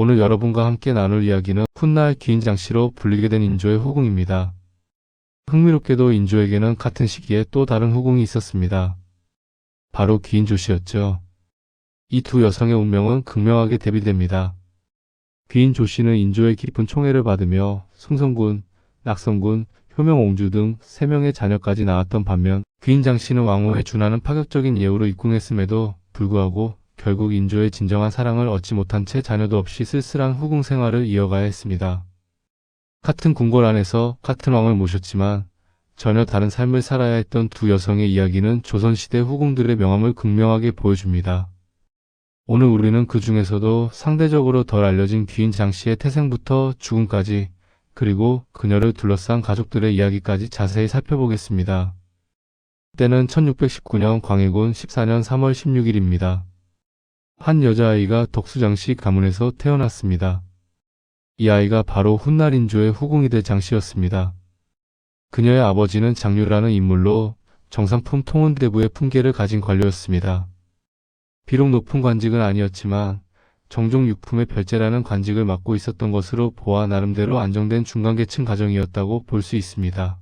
오늘 여러분과 함께 나눌 이야기는 훗날 긴 장씨로 불리게 된 인조의 후궁입니다. 흥미롭게도 인조에게는 같은 시기에 또 다른 후궁이 있었습니다. 바로 기인조 씨였죠. 이 두 여성의 운명은 극명하게 대비됩니다. 귀인조 씨는 인조의 깊은 총애를 받으며 승성군, 낙성군, 효명옹주 등 세명의 자녀까지 낳았던 반면 귀인장 씨는 왕후에 준하는 파격적인 예우로 입궁했음에도 불구하고 결국 인조의 진정한 사랑을 얻지 못한 채 자녀도 없이 쓸쓸한 후궁 생활을 이어가야 했습니다. 같은 궁궐 안에서 같은 왕을 모셨지만 전혀 다른 삶을 살아야 했던 두 여성의 이야기는 조선시대 후궁들의 명함을 극명하게 보여줍니다. 오늘 우리는 그 중에서도 상대적으로 덜 알려진 귀인 장씨의 태생부터 죽음까지 그리고 그녀를 둘러싼 가족들의 이야기까지 자세히 살펴보겠습니다. 때는 1619년 광해군 14년 3월 16일입니다. 한 여자아이가 덕수장씨 가문에서 태어났습니다. 이 아이가 바로 훗날 인조의 후궁이 될 장씨였습니다. 그녀의 아버지는 장류라는 인물로 정상품 통은대부의 품계를 가진 관료였습니다. 비록 높은 관직은 아니었지만 정종 육품의 별제라는 관직을 맡고 있었던 것으로 보아 나름대로 안정된 중간계층 가정이었다고 볼 수 있습니다.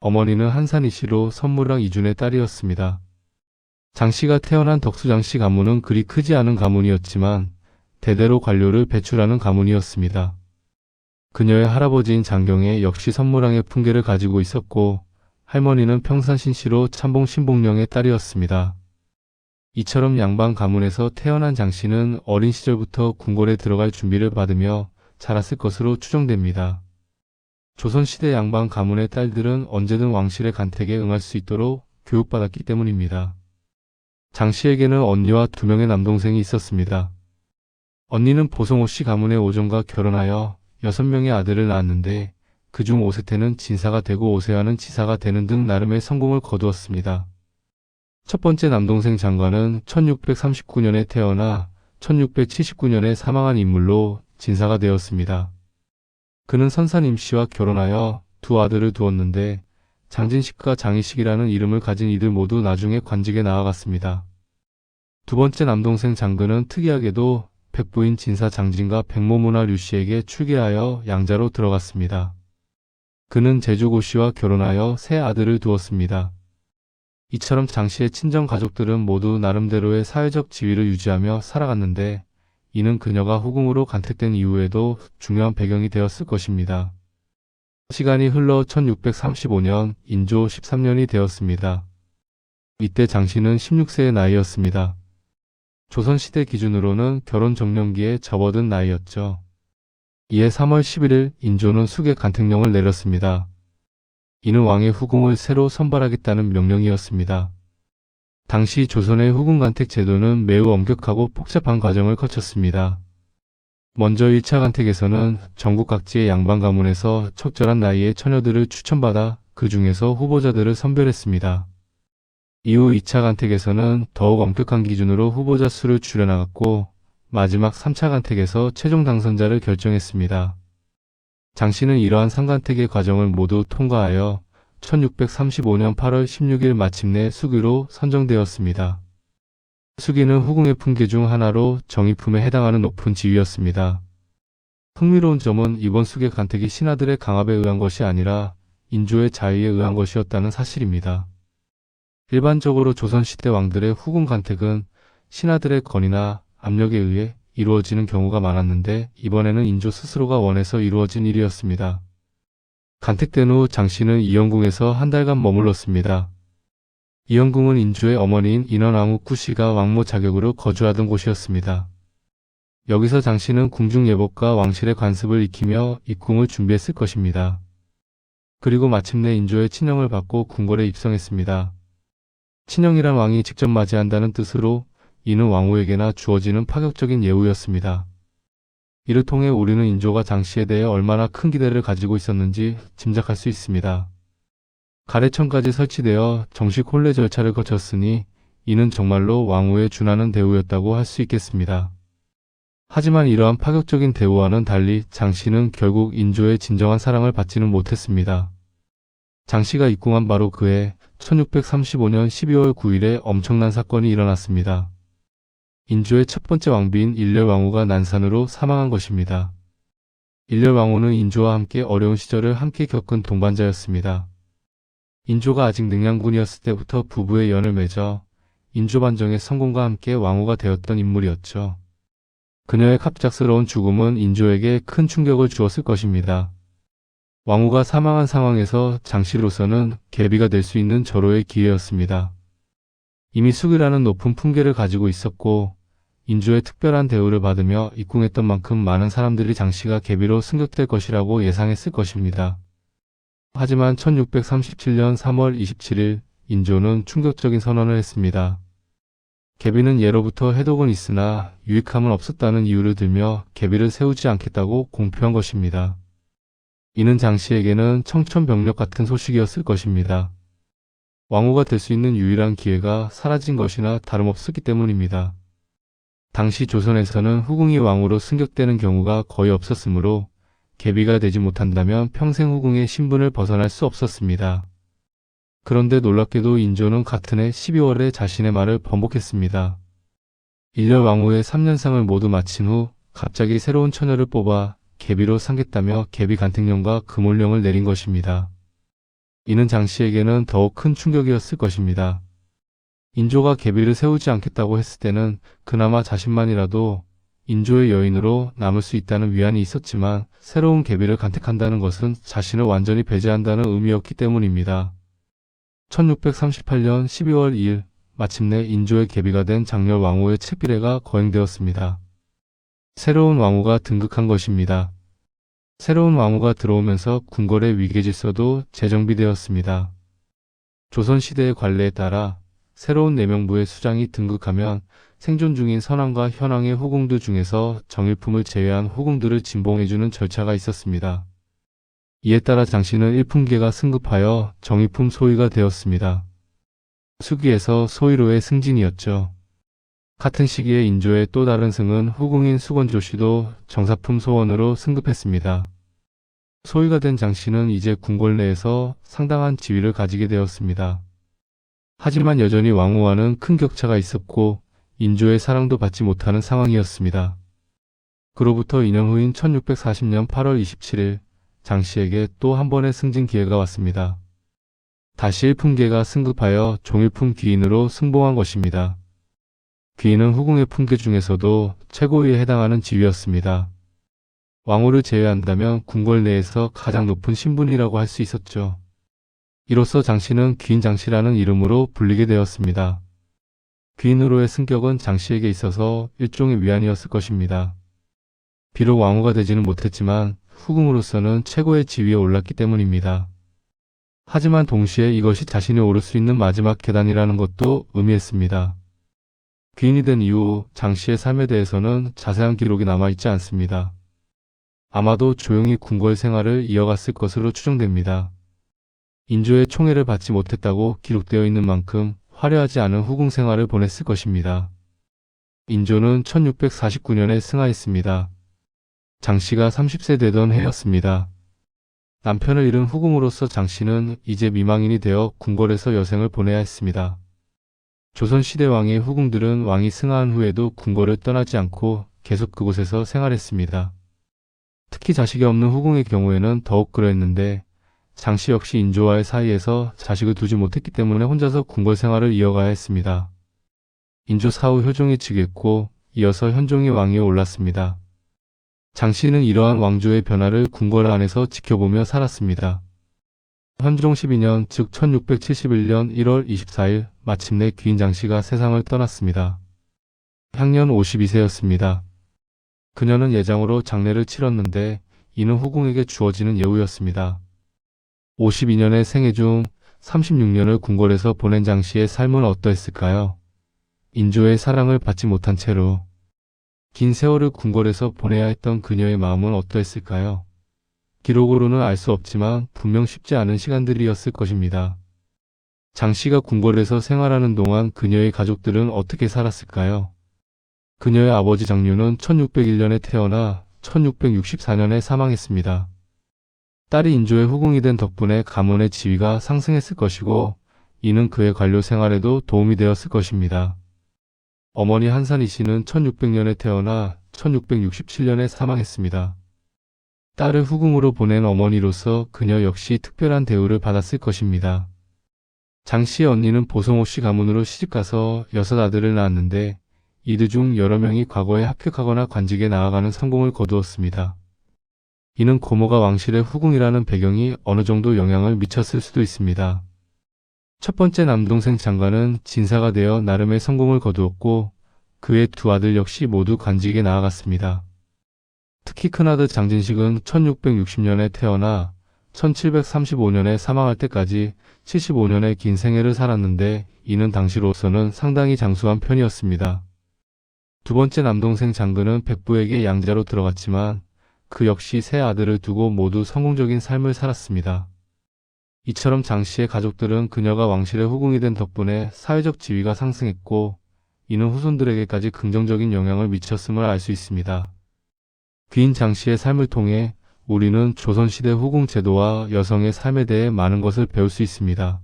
어머니는 한산이씨로 선무랑 이준의 딸이었습니다. 장씨가 태어난 덕수장씨 가문은 그리 크지 않은 가문이었지만 대대로 관료를 배출하는 가문이었습니다. 그녀의 할아버지인 장경에 역시 선무랑의 풍계를 가지고 있었고 할머니는 평산신씨로 참봉 신봉령의 딸이었습니다. 이처럼 양반 가문에서 태어난 장씨는 어린 시절부터 궁궐에 들어갈 준비를 받으며 자랐을 것으로 추정됩니다. 조선시대 양반 가문의 딸들은 언제든 왕실의 간택에 응할 수 있도록 교육받았기 때문입니다. 장 씨에게는 언니와 두 명의 남동생이 있었습니다. 언니는 보성호 씨 가문의 오종과 결혼하여 여섯 명의 아들을 낳았는데 그중 오세태는 진사가 되고 오세화는 지사가 되는 등 나름의 성공을 거두었습니다. 첫 번째 남동생 장관은 1639년에 태어나 1679년에 사망한 인물로 진사가 되었습니다. 그는 선산 임씨와 결혼하여 두 아들을 두었는데 장진식과 장희식이라는 이름을 가진 이들 모두 나중에 관직에 나아갔습니다. 두 번째 남동생 장근은 특이하게도 백부인 진사 장진과 백모문화 류씨에게 출계하여 양자로 들어갔습니다. 그는 제주고 씨와 결혼하여 세 아들을 두었습니다. 이처럼 장씨의 친정 가족들은 모두 나름대로의 사회적 지위를 유지하며 살아갔는데 이는 그녀가 후궁으로 간택된 이후에도 중요한 배경이 되었을 것입니다. 시간이 흘러 1635년 인조 13년이 되었습니다. 이때 장씨는 16세의 나이였습니다. 조선시대 기준으로는 결혼 정년기에 접어든 나이였죠. 이에 3월 11일 인조는 수계 간택령을 내렸습니다. 이는 왕의 후궁을 새로 선발하겠다는 명령이었습니다. 당시 조선의 후궁 간택 제도는 매우 엄격하고 복잡한 과정을 거쳤습니다. 먼저 1차 간택에서는 전국 각지의 양반 가문에서 적절한 나이의 처녀들을 추천받아 그 중에서 후보자들을 선별했습니다. 이후 2차 간택에서는 더욱 엄격한 기준으로 후보자 수를 줄여나갔고 마지막 3차 간택에서 최종 당선자를 결정했습니다. 장 씨는 이러한 상간택의 과정을 모두 통과하여 1635년 8월 16일 마침내 수기로 선정되었습니다. 수기는 후궁의 품계 중 하나로 정의품에 해당하는 높은 지위였습니다. 흥미로운 점은 이번 수계 간택이 신하들의 강압에 의한 것이 아니라 인조의 자의에 의한 것이었다는 사실입니다. 일반적으로 조선시대 왕들의 후궁 간택은 신하들의 건의나 압력에 의해 이루어지는 경우가 많았는데 이번에는 인조 스스로가 원해서 이루어진 일이었습니다. 간택된 후 장씨는 이영궁에서 한 달간 머물렀습니다. 이영궁은 인조의 어머니인 인원왕후 꾸씨가 왕모 자격으로 거주하던 곳이었습니다. 여기서 장씨는 궁중 예복과 왕실의 관습을 익히며 입궁을 준비했을 것입니다. 그리고 마침내 인조의 친형을 받고 궁궐에 입성했습니다. 친형이란 왕이 직접 맞이한다는 뜻으로 이는 왕후에게나 주어지는 파격적인 예우였습니다. 이를 통해 우리는 인조가 장씨에 대해 얼마나 큰 기대를 가지고 있었는지 짐작할 수 있습니다. 가래천까지 설치되어 정식 혼례 절차를 거쳤으니 이는 정말로 왕후에 준하는 대우였다고 할 수 있겠습니다. 하지만 이러한 파격적인 대우와는 달리 장씨는 결국 인조의 진정한 사랑을 받지는 못했습니다. 장씨가 입궁한 바로 그해 1635년 12월 9일에 엄청난 사건이 일어났습니다. 인조의 첫 번째 왕비인 일렬왕후가 난산으로 사망한 것입니다. 일렬왕후는 인조와 함께 어려운 시절을 함께 겪은 동반자였습니다. 인조가 아직 능양군이었을 때부터 부부의 연을 맺어 인조 반정의 성공과 함께 왕후가 되었던 인물이었죠. 그녀의 갑작스러운 죽음은 인조에게 큰 충격을 주었을 것입니다. 왕후가 사망한 상황에서 장씨로서는 계비가 될 수 있는 절호의 기회였습니다. 이미 숙이라는 높은 품계를 가지고 있었고 인조의 특별한 대우를 받으며 입궁했던 만큼 많은 사람들이 장씨가 계비로 승격될 것이라고 예상했을 것입니다. 하지만 1637년 3월 27일 인조는 충격적인 선언을 했습니다. 계비는 예로부터 해독은 있으나 유익함은 없었다는 이유를 들며 계비를 세우지 않겠다고 공표한 것입니다. 이는 장씨에게는 청천벽력 같은 소식이었을 것입니다. 왕후가 될 수 있는 유일한 기회가 사라진 것이나 다름없었기 때문입니다. 당시 조선에서는 후궁이 왕으로 승격되는 경우가 거의 없었으므로 계비가 되지 못한다면 평생 후궁의 신분을 벗어날 수 없었습니다. 그런데 놀랍게도 인조는 같은 해 12월에 자신의 말을 번복했습니다. 일렬 왕후의 3년상을 모두 마친 후 갑자기 새로운 처녀를 뽑아 계비로 삼겠다며 계비 간택령과 금올령을 내린 것입니다. 이는 장씨에게는 더욱 큰 충격이었을 것입니다. 인조가 계비를 세우지 않겠다고 했을 때는 그나마 자신만이라도 인조의 여인으로 남을 수 있다는 위안이 있었지만 새로운 계비를 간택한다는 것은 자신을 완전히 배제한다는 의미였기 때문입니다. 1638년 12월 2일 마침내 인조의 계비가 된 장렬 왕후의 채비례가 거행되었습니다. 새로운 왕후가 등극한 것입니다. 새로운 왕후가 들어오면서 궁궐의 위계 질서도 재정비되었습니다. 조선시대의 관례에 따라 새로운 내명부의 수장이 등극하면 생존 중인 선왕과 현왕의 후궁들 중에서 정일품을 제외한 후궁들을 진봉해주는 절차가 있었습니다. 이에 따라 장씨는 일품계가 승급하여 정일품 소위가 되었습니다. 수기에서 소위로의 승진이었죠. 같은 시기에 인조의 또 다른 승은 후궁인 수건조씨도 정사품 소원으로 승급했습니다. 소위가 된 장씨는 이제 궁궐 내에서 상당한 지위를 가지게 되었습니다. 하지만 여전히 왕후와는 큰 격차가 있었고 인조의 사랑도 받지 못하는 상황이었습니다. 그로부터 2년 후인 1640년 8월 27일 장씨에게 또 한 번의 승진 기회가 왔습니다. 다시 일품계가 승급하여 종일품 귀인으로 승봉한 것입니다. 귀인은 후궁의 품계 중에서도 최고위에 해당하는 지위였습니다. 왕후를 제외한다면 궁궐 내에서 가장 높은 신분이라고 할 수 있었죠. 이로써 장씨는 귀인 장씨라는 이름으로 불리게 되었습니다. 귀인으로의 승격은 장씨에게 있어서 일종의 위안이었을 것입니다. 비록 왕후가 되지는 못했지만 후궁으로서는 최고의 지위에 올랐기 때문입니다. 하지만 동시에 이것이 자신이 오를 수 있는 마지막 계단이라는 것도 의미했습니다. 귀인이 된 이후 장 씨의 삶에 대해서는 자세한 기록이 남아있지 않습니다. 아마도 조용히 궁궐 생활을 이어갔을 것으로 추정됩니다. 인조의 총애를 받지 못했다고 기록되어 있는 만큼 화려하지 않은 후궁 생활을 보냈을 것입니다. 인조는 1649년에 승하했습니다. 장씨가 30세 되던 해였습니다. 남편을 잃은 후궁으로서 장씨는 이제 미망인이 되어 궁궐에서 여생을 보내야 했습니다. 조선시대 왕의 후궁들은 왕이 승하한 후에도 궁궐을 떠나지 않고 계속 그곳에서 생활했습니다. 특히 자식이 없는 후궁의 경우에는 더욱 그러했는데 장씨 역시 인조와의 사이에서 자식을 두지 못했기 때문에 혼자서 궁궐 생활을 이어가야 했습니다. 인조 사후 효종이 즉위했고 이어서 현종이 왕위에 올랐습니다. 장씨는 이러한 왕조의 변화를 궁궐 안에서 지켜보며 살았습니다. 현종 12년 즉 1671년 1월 24일 마침내 귀인 장씨가 세상을 떠났습니다. 향년 52세였습니다. 그녀는 예장으로 장례를 치렀는데 이는 후궁에게 주어지는 예우였습니다. 52년의 생애 중 36년을 궁궐에서 보낸 장 씨의 삶은 어떠했을까요? 인조의 사랑을 받지 못한 채로 긴 세월을 궁궐에서 보내야 했던 그녀의 마음은 어떠했을까요? 기록으로는 알 수 없지만 분명 쉽지 않은 시간들이었을 것입니다. 장 씨가 궁궐에서 생활하는 동안 그녀의 가족들은 어떻게 살았을까요? 그녀의 아버지 장류는 1601년에 태어나 1664년에 사망했습니다. 딸이 인조의 후궁이 된 덕분에 가문의 지위가 상승했을 것이고 이는 그의 관료 생활에도 도움이 되었을 것입니다. 어머니 한산희 씨는 1600년에 태어나 1667년에 사망했습니다. 딸을 후궁으로 보낸 어머니로서 그녀 역시 특별한 대우를 받았을 것입니다. 장 씨의 언니는 보성호 씨 가문으로 시집가서 여섯 아들을 낳았는데 이들 중 여러 명이 과거에 합격하거나 관직에 나아가는 성공을 거두었습니다. 이는 고모가 왕실의 후궁이라는 배경이 어느 정도 영향을 미쳤을 수도 있습니다. 첫 번째 남동생 장관은 진사가 되어 나름의 성공을 거두었고 그의 두 아들 역시 모두 관직에 나아갔습니다. 특히 큰아들 장진식은 1660년에 태어나 1735년에 사망할 때까지 75년의 긴 생애를 살았는데 이는 당시로서는 상당히 장수한 편이었습니다. 두 번째 남동생 장근은 백부에게 양자로 들어갔지만 그 역시 세 아들을 두고 모두 성공적인 삶을 살았습니다. 이처럼 장 씨의 가족들은 그녀가 왕실의 후궁이 된 덕분에 사회적 지위가 상승했고 이는 후손들에게까지 긍정적인 영향을 미쳤음을 알 수 있습니다. 귀인 장 씨의 삶을 통해 우리는 조선시대 후궁 제도와 여성의 삶에 대해 많은 것을 배울 수 있습니다.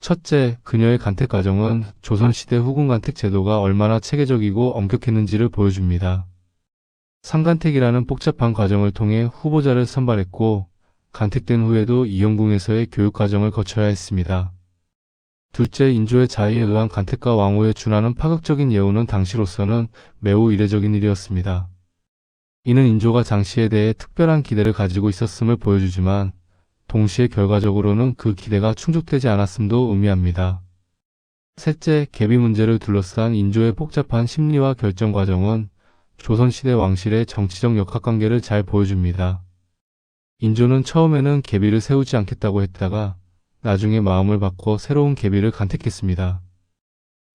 첫째, 그녀의 간택 과정은 조선시대 후궁 간택 제도가 얼마나 체계적이고 엄격했는지를 보여줍니다. 상간택이라는 복잡한 과정을 통해 후보자를 선발했고 간택된 후에도 이영궁에서의 교육 과정을 거쳐야 했습니다. 둘째, 인조의 자의에 의한 간택과 왕후에 준하는 파격적인 예우는 당시로서는 매우 이례적인 일이었습니다. 이는 인조가 장씨에 대해 특별한 기대를 가지고 있었음을 보여주지만 동시에 결과적으로는 그 기대가 충족되지 않았음도 의미합니다. 셋째, 개비 문제를 둘러싼 인조의 복잡한 심리와 결정 과정은 조선시대 왕실의 정치적 역학관계를 잘 보여줍니다. 인조는 처음에는 개비를 세우지 않겠다고 했다가 나중에 마음을 바꿔 새로운 개비를 간택했습니다.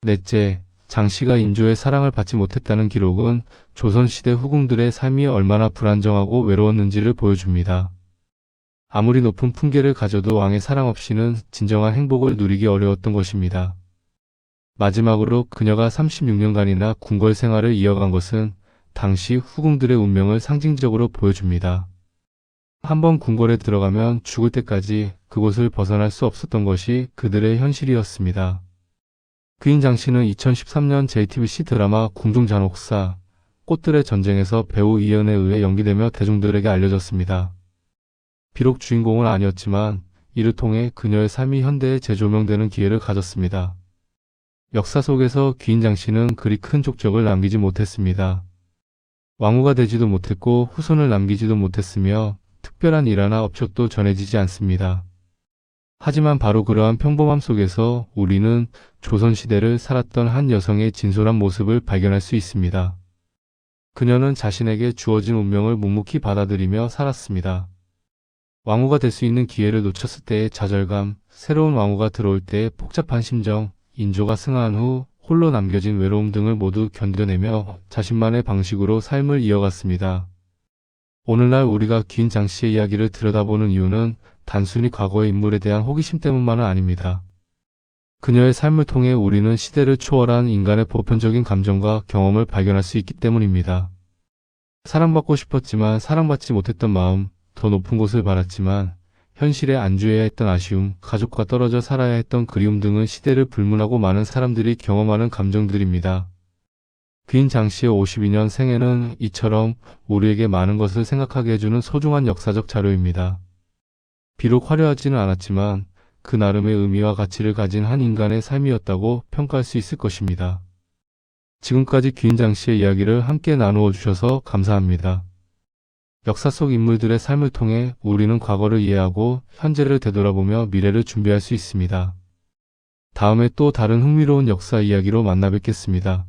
넷째, 장씨가 인조의 사랑을 받지 못했다는 기록은 조선시대 후궁들의 삶이 얼마나 불안정하고 외로웠는지를 보여줍니다. 아무리 높은 품계를 가져도 왕의 사랑 없이는 진정한 행복을 누리기 어려웠던 것입니다. 마지막으로 그녀가 36년간이나 궁궐 생활을 이어간 것은 당시 후궁들의 운명을 상징적으로 보여줍니다. 한번 궁궐에 들어가면 죽을 때까지 그곳을 벗어날 수 없었던 것이 그들의 현실이었습니다. 그인 장 씨는 2013년 JTBC 드라마 궁중잔혹사 꽃들의 전쟁에서 배우 이연에 의해 연기되며 대중들에게 알려졌습니다. 비록 주인공은 아니었지만 이를 통해 그녀의 삶이 현대에 재조명되는 기회를 가졌습니다. 역사 속에서 귀인장 씨는 그리 큰 족적을 남기지 못했습니다. 왕후가 되지도 못했고 후손을 남기지도 못했으며 특별한 일화나 업적도 전해지지 않습니다. 하지만 바로 그러한 평범함 속에서 우리는 조선시대를 살았던 한 여성의 진솔한 모습을 발견할 수 있습니다. 그녀는 자신에게 주어진 운명을 묵묵히 받아들이며 살았습니다. 왕후가 될 수 있는 기회를 놓쳤을 때의 좌절감, 새로운 왕후가 들어올 때의 복잡한 심정, 인조가 승하한 후 홀로 남겨진 외로움 등을 모두 견뎌내며 자신만의 방식으로 삶을 이어갔습니다. 오늘날 우리가 긴 장씨의 이야기를 들여다보는 이유는 단순히 과거의 인물에 대한 호기심 때문만은 아닙니다. 그녀의 삶을 통해 우리는 시대를 초월한 인간의 보편적인 감정과 경험을 발견할 수 있기 때문입니다. 사랑받고 싶었지만 사랑받지 못했던 마음, 더 높은 곳을 바랐지만 현실에 안주해야 했던 아쉬움, 가족과 떨어져 살아야 했던 그리움 등은 시대를 불문하고 많은 사람들이 경험하는 감정들입니다. 귀인 장씨의 52년 생애는 이처럼 우리에게 많은 것을 생각하게 해주는 소중한 역사적 자료입니다. 비록 화려하지는 않았지만 그 나름의 의미와 가치를 가진 한 인간의 삶이었다고 평가할 수 있을 것입니다. 지금까지 귀인장 씨의 이야기를 함께 나누어 주셔서 감사합니다. 역사 속 인물들의 삶을 통해 우리는 과거를 이해하고 현재를 되돌아보며 미래를 준비할 수 있습니다. 다음에 또 다른 흥미로운 역사 이야기로 만나 뵙겠습니다.